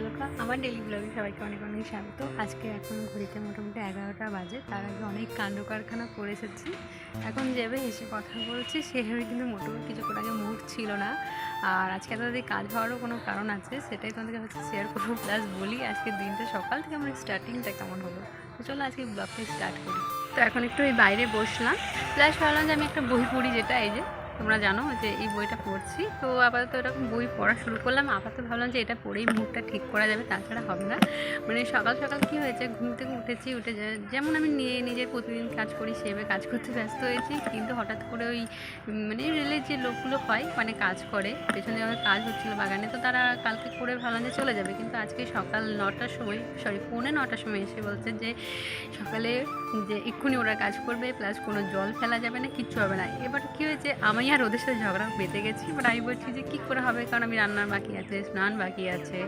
আলোকা আমার ডেলি ব্লগে সবাইকে অনেক অনেক স্বাগত। আজকে এখন ঘড়িতে মোটামুটি এগারোটা বাজে, তার আগে অনেক কাণ্ড কারখানা করে এসেছি। এখন যেভাবে এসে কথা বলছি সেভাবে কিন্তু মোটেও কিছুক্ষণ আগে মুড ছিল না। আর আজকে তাদের কাজ হওয়ারও কোনো কারণ আছে, সেটাই তোমাদেরকে হচ্ছে শেয়ার করব। প্লাস বলি আজকের দিনটা সকাল থেকে আমার স্টার্টিংটা কেমন হলো? তো চলো, আজকে ব্লগটা স্টার্ট করি। তো এখন একটু ওই বাইরে বসলাম প্লাস ভাবলাম যে আমি একটা বই পড়ি যেটা, এই যে তোমরা জানো যে এই বইটা পড়ছি। তো আপাতত এরকম বই পড়া শুরু করলাম। আপাতত ভাবলাম যে এটা পড়েই মুডটা ঠিক করা যাবে, তাছাড়া হবে না। মানে সকাল সকাল কী হয়েছে, ঘুম থেকে উঠেছি, উঠে যেমন আমি নিয়ে নিজের প্রতিদিন কাজ করি সেভাবে কাজ করতে ব্যস্ত হয়েছি। কিন্তু হঠাৎ করে ওই মানে রেলের যে লোকগুলো হয় মানে কাজ করে, পেছনে যখন কাজ হচ্ছিল বাগানে, তো তারা কালকে করে ভাবলাম যে চলে যাবে। কিন্তু আজকে সকাল নটার সময় সরি পৌনে নটার সময় এসে বলছে যে, সকালে যে এক্ষুনি ওরা কাজ করবে প্লাস কোনো জল ফেলা যাবে না, কিচ্ছু হবে না। এবার কী হয়েছে, আমি আর ওদের সাথে ঝগড়া পেতে গেছি এবার আমি বলছি যে কী করে হবে? কারণ আমি রান্নার বাকি আছে, স্নান বাকি আছে,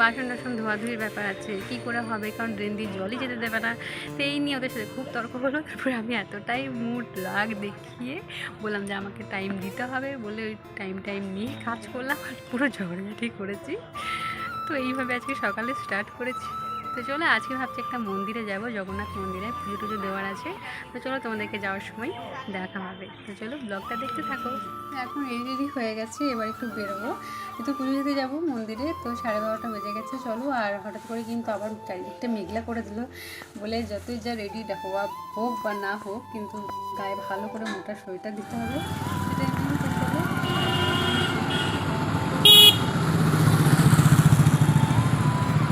বাসন টাসন ধোয়াধুয়ির ব্যাপার আছে, কী করে হবে? কারণ ড্রেন দিয়ে জলই যেতে দেবে না। তো এই নিয়ে ওদের সাথে খুব তর্ক হলো, তারপরে আমি এতটাই মুড রাগ দেখিয়ে বললাম যে আমাকে টাইম দিতে হবে বলে ওই টাইম টাইম নিয়ে কাজ করলাম আর পুরো ঝগড়াঝাটি করেছি। তো এইভাবে আজকে সকালে স্টার্ট করেছি। তো চলো। আজকে ভাবছি একটা মন্দিরে যাব, জগন্নাথ মন্দিরে। পুজো টুজো দেওয়ার আছে। তো চলো তোমাদেরকে যাওয়ার সময় দেখা হবে। তো চলো ব্লগটা দেখতে থাকো। এখন রেডি রেডি হয়ে গেছে, এবার একটু বেরোবো। কিন্তু পুজো দিতে যাব মন্দিরে, তো সাড়ে বারোটা বেজে গেছে, চলো। আর হঠাৎ করে কিন্তু আবার চারিদিকটা মেঘলা করে দিল। বলে যতই যা রেডি হওয়া হোক বা না হোক, কিন্তু গায়ে ভালো করে মোটা সোয়েটার দিতে হবে সেটাই আমি তো চলো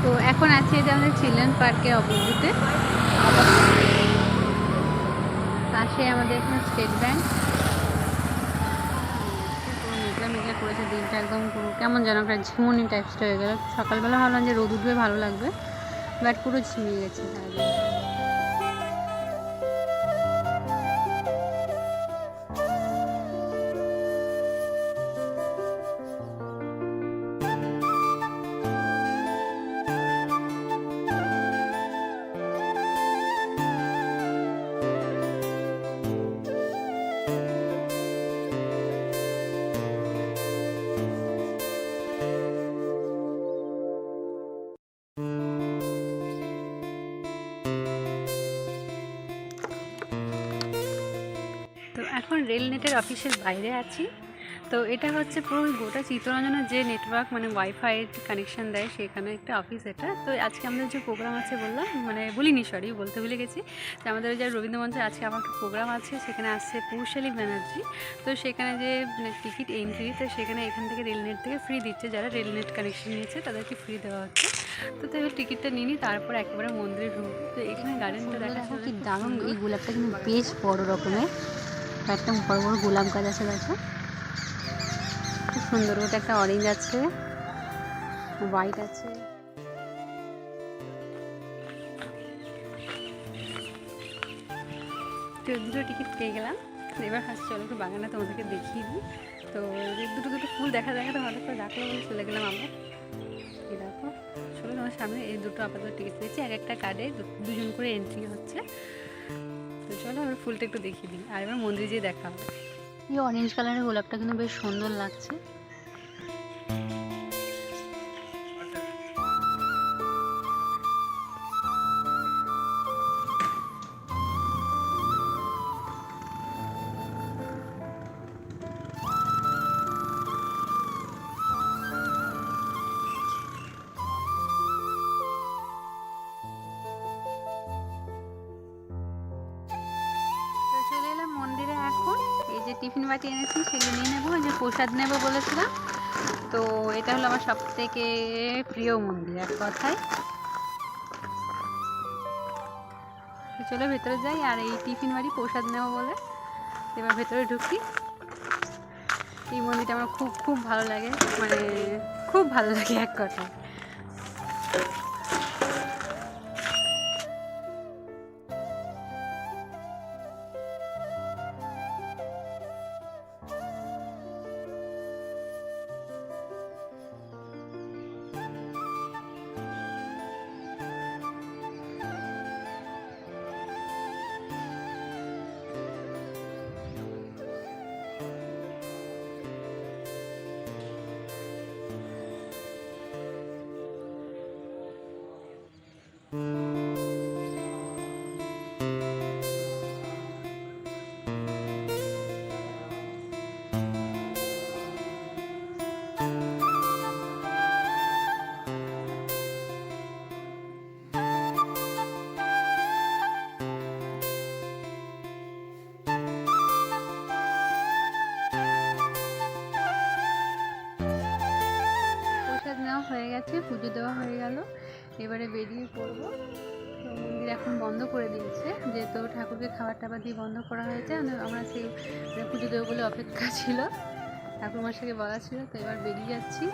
তো এখন আছি যে আমাদের চিলড্রেন পার্কে অপোজিটে পাশে আমাদের এখানে স্টেট ব্যাঙ্ক মেঘলা মেঘলা করেছে, দিনটা একদম পুরো কেমন যেন একটা ঝিমুনি টাইপসটা হয়ে গেল। সকালবেলা ভাবলাম যে রোদ উঠবে, ভালো লাগবে বাট পুরো ঝিমিয়ে গেছে এখন রেল নেটের অফিসের বাইরে আছি। তো এটা হচ্ছে পুরো গোটা চিত্তরঞ্জনের যে নেটওয়ার্ক মানে ওয়াইফাই কানেকশন দেয় সেখানে একটা অফিস এটা। তো আজকে আমাদের যে প্রোগ্রাম আছে বললাম মানে বলিনি সরি বলতে ভুলে গেছি। যে আমাদের যে রবীন্দ্রমঞ্চে আজকে আমার একটা প্রোগ্রাম আছে সেখানে আসছে পৌশালী ব্যানার্জি তো সেখানে যে টিকিট এন্ট্রি তো সেখানে এখান থেকে রেলনেট থেকে ফ্রি দিচ্ছে যারা রেলনেট কানেকশন নিয়েছে তাদেরকে ফ্রি দেওয়া হচ্ছে। তো তাই টিকিটটা নিয়ে নিই তারপর একেবারে মন্দিরে ঢুকবো। তো এখানে গার্ডেনটা দেখা কি দারুণ এই গোলাপটা কিন্তু বেশ বড় রকমের। একদম বড় বড় গোলাপ গাছ আছে, দেখো। খুব সুন্দর ওটা একটা অরেঞ্জ আছে হোয়াইট আছে। তো দুটো টিকিট পেয়ে গেলাম। এবার ফার্স্ট চলো একটু বাগানটা তোমাদেরকে দেখিয়ে দিই। তো দুটো দুটো ফুল দেখা দেখাতে হঠাৎ করে ডাকলো বলে চলে গেলাম আমরা। এই দেখো, চলো তোমার সামনে এই দুটো আপাতত টিকিট পেয়েছি এক একটা কার্ডে দুজন করে এন্ট্রি হচ্ছে। তো চলো আমরা ফুলটা একটু দেখিয়ে দিই, আর এবার মন্দির যেয়ে দেখা হবে এই অরেঞ্জ কালারের গোলাপটা কিন্তু বেশ সুন্দর লাগছে। টিফিন বাটি এনেছি, সেগুলো নিয়ে নেব। যে প্রসাদ নেব বলেছিলাম। তো এটা হলো আমার সব থেকে প্রিয় মন্দির এক কথায়। চলো ভেতরে যাই, আর এই টিফিন বাড়ি প্রসাদ নেব বলে এবার ভেতরে ঢুকি। এই মন্দিরটা আমার খুব খুব ভালো লাগে। মানে খুব ভালো লাগে এক কথায়। খাবার টাবার দিয়ে বন্ধ করা হয়েছে। আমরা- সেই পুজো দেবো বলে অপেক্ষা ছিল। ঠাকুর মশাইকে বলা ছিল, তো এবার বেরিয়ে যাচ্ছি।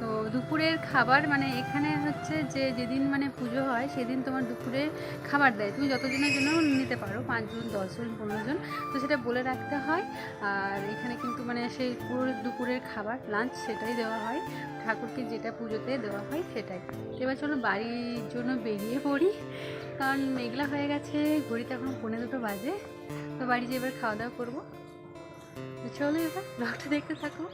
তো দুপুরের খাবার মানে এখানে হচ্ছে যে যেদিন মানে পুজো হয়, সেদিন তোমার দুপুরে খাবার দেয়। তুমি যতজনের জন্য নিতে পারো, পাঁচজন, দশজন পনেরো জন তো সেটা বলে রাখতে হয়। আর এখানে কিন্তু মানে সেই পুরো দুপুরের খাবার লাঞ্চ সেটাই দেওয়া হয়। ঠাকুরকে যেটা পুজোতে দেওয়া হয় সেটাই। এবার চলো বাড়ির জন্য বেরিয়ে পড়ি। কারণ মেঘলা হয়ে গেছে, ঘড়িতে এখন পনেরো দুটো বাজে, তো বাড়ি যেয়ে এবার খাওয়া দাওয়া করব। চলো এবার ব্লগটা দেখতে থাকো।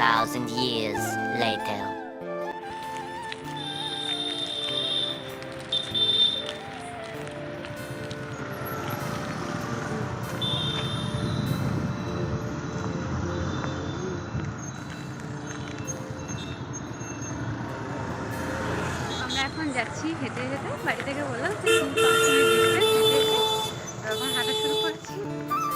Thousand years later. আমরা এখন যাচ্ছি হেঁটে হেঁটে, বাড়ি থেকে বললাম যে তুমি পাঁচ মিনিট দেখবে হেঁটে হেঁটে তো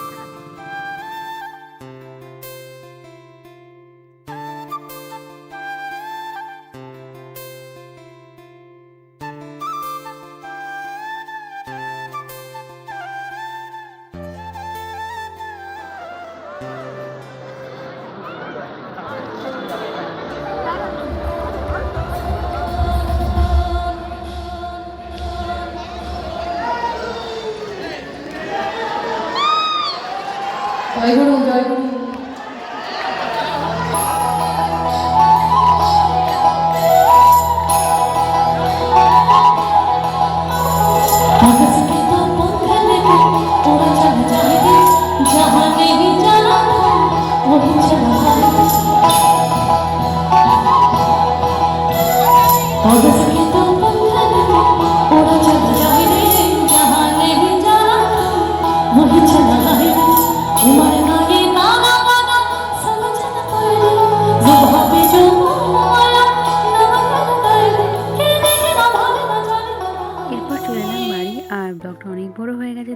এখন হাঁটা শুরু করছি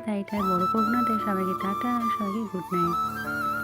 তাই আর বড় করব না তাই সবাইকে টাটা সবাইকে গুড নাইট